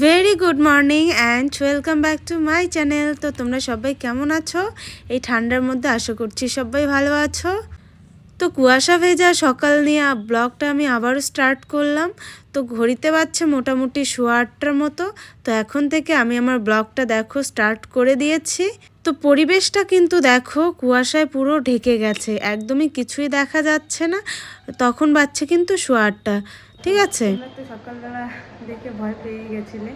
Very good morning and welcome back to my channel তো তোমরা সবাই কেমন আছো? এই ঠান্ডার মধ্যে আশা করছি সবাই ভালো আছো। তো কুয়াশা ভেজা সকাল নিয়ে ব্লগটা আমি আবারও স্টার্ট করলাম। তো ঘড়িতে বাজছে মোটামুটি সোয়া আটটার মতো। তো এখন থেকে আমি আমার ব্লগটা দেখো স্টার্ট করে দিয়েছি। তো পরিবেশটা কিন্তু দেখো, কুয়াশায় পুরো ঢেকে গেছে। একদমই কিছুই দেখা যাচ্ছে না। তখন বাজছে কিন্তু সোয়া আটটা। ঠিক আছে। তো সকালবেলা দেখে ভয় পেয়ে গেছিলে।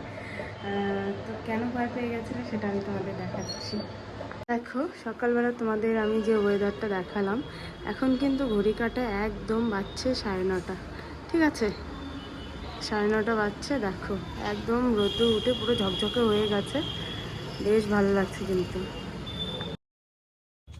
তো কেন ভয় পেয়ে গেছিলে সেটা আমি তোমাদের দেখাচ্ছি। দেখো, সকালবেলা তোমাদের আমি যে ওয়েদারটা দেখালাম, এখন কিন্তু ঘড়ি কাটা একদম বাজছে সাড়ে নটা। ঠিক আছে? সাড়ে নটা বাজছে, দেখো। একদম রোদ্দুর উঠে পুরো ঝকঝকে হয়ে গেছে। বেশ ভালো লাগছে কিন্তু।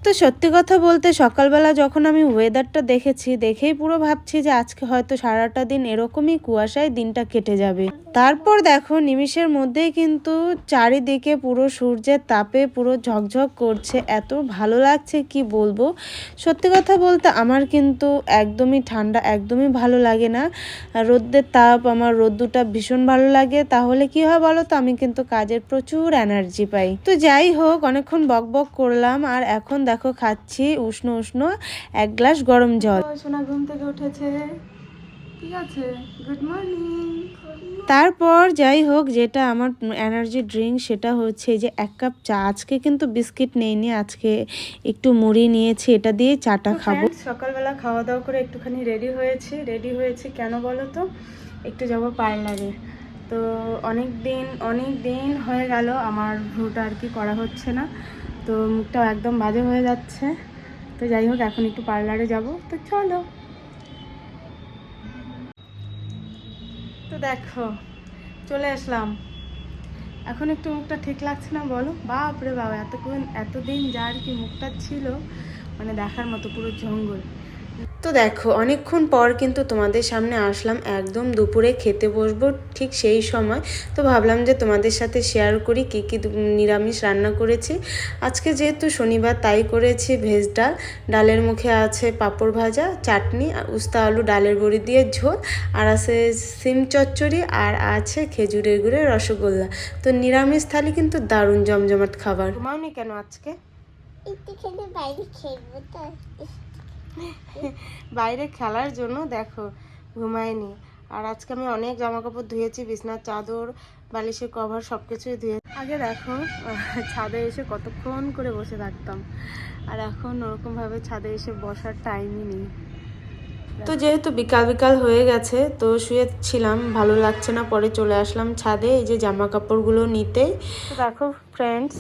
তো সত্যি কথা বলতে সকালবেলা যখন আমি ওয়েদারটা দেখেছি, দেখেই পুরো ভাবছি যে আজকে হয়তো সারাটা দিন এরকমই কুয়াশায় দিনটা কেটে যাবে। তারপর দেখো নিমিষের মধ্যেই কিন্তু চারিদিকে পুরো সূর্যের তাপে পুরো ঝকঝক করছে, এত ভালো লাগছে কি বলব? সত্যি কথা বলতে আমার কিন্তু একদমই ঠান্ডা, একদমই ভালো লাগে না। রোদ্রের তাপ, আমার রোদ্দুটা ভীষণ ভালো লাগে। তাহলে কি হয় বলো তো? আমি কিন্তু কাজের প্রচুর এনার্জি পাই। তো যাই হোক, অনেকক্ষণ বক বক করলাম আর এখন দেখো খাচ্ছি উষ্ণ উষ্ণ এক গ্লাস গরম জল। সোনা ঘুম থেকে উঠেছে। ঠিক আছে গুড মর্নিং তারপর যাই হোক যেটা আমার এনার্জি ড্রিঙ্ক সেটা হচ্ছে যে এক কাপ চা। আজকে কিন্তু বিস্কিট নেইনি আজকে একটু মুড়ি নিয়েছি এটা দিয়ে চাটা খাব। সকালবেলা খাওয়া দাওয়া করে একটুখানি রেডি হয়েছি। রেডি হয়েছি কেন বলো তো? একটু যাব পার্লারে তো অনেক দিন অনেক দিন হয়ে গেল আমার ভ্রুটা আর কি করা হচ্ছে না। তো মুখটাও একদম বাজে হয়ে যাচ্ছে। তো যাই হোক, এখন একটু পার্লারে যাব। তো চলো। তো দেখো, চলে আসলাম। এখন একটু মুখটা ঠিক লাগছে না বলো? বাপরে বাবা, এতক্ষণ, এতদিন যার কি মুখটা ছিল মানে দেখার মতো পুরো জঙ্গল। তো দেখো, অনেকক্ষণ পর কিন্তু তোমাদের সামনে আসলাম, একদম দুপুরে খেতে বসবো ঠিক সেই সময়। তো ভাবলাম যে তোমাদের সাথে শেয়ার করি কী কী নিরামিষ রান্না করেছি। আজকে যেহেতু শনিবার, তাই করেছি ভেজ ডাল। ডালের মুখে আছে পাঁপড় ভাজা, চাটনি আর উস্তা আলু ডালের বড়ি দিয়ে ঝোল। আর আছে সিম চচ্চড়ি আর আছে খেজুরের গুড়ের রসগোল্লা। তো নিরামিষ থালি কিন্তু দারুণ জমজমাট খাবার। ঘুমাওনি কেন আজকে? একটুখানি বাইরে খেলব তো। বাইরে খেলার জন্য দেখো, ঘুমায়নি। আর আজকে আমি অনেক জামা কাপড় ধুয়েছি, বিছনার চাদর, বালিশের কভার সব কিছুই ধুয়ে আগে দেখো, ছাদে এসে কতক্ষণ করে বসে থাকতাম। আর এখন ওরকমভাবে ছাদে এসে বসার টাইমই নেই। তো যেহেতু বিকাল বিকাল হয়ে গেছে, তো শুয়েছিলাম ভালো লাগছে না, পরে চলে আসলাম ছাদে, এই যে জামা কাপড়গুলো নিতে দেখো ফ্রেন্ডস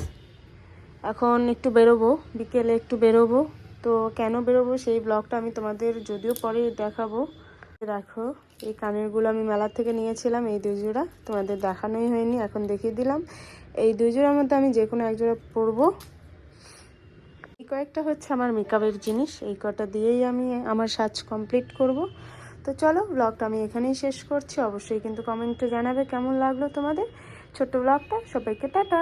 এখন একটু বেরোবো, বিকেলে একটু বেরোবো। তো কেন বেরোবো সেই ব্লগটা আমি তোমাদের যদিও পরে দেখাবো। দেখো, এই কানেরগুলো আমি মেলার থেকে নিয়েছিলাম, এই দুই জোড়া তোমাদের দেখানোই হয়নি, এখন দেখিয়ে দিলাম। এই দুই জোড়ার মধ্যে আমি যে কোনো এক জোড়া পরবো। এই কয়েকটা হচ্ছে আমার মেকআপের জিনিস, এই কটা দিয়েই আমি আমার সাজ কমপ্লিট করব। তো চলো ব্লগটা আমি এখানেই শেষ করছি। অবশ্যই কিন্তু কমেন্টে জানাবে কেমন লাগল তোমাদের। ছোট্ট ব্লগটা সবাইকে টাটা।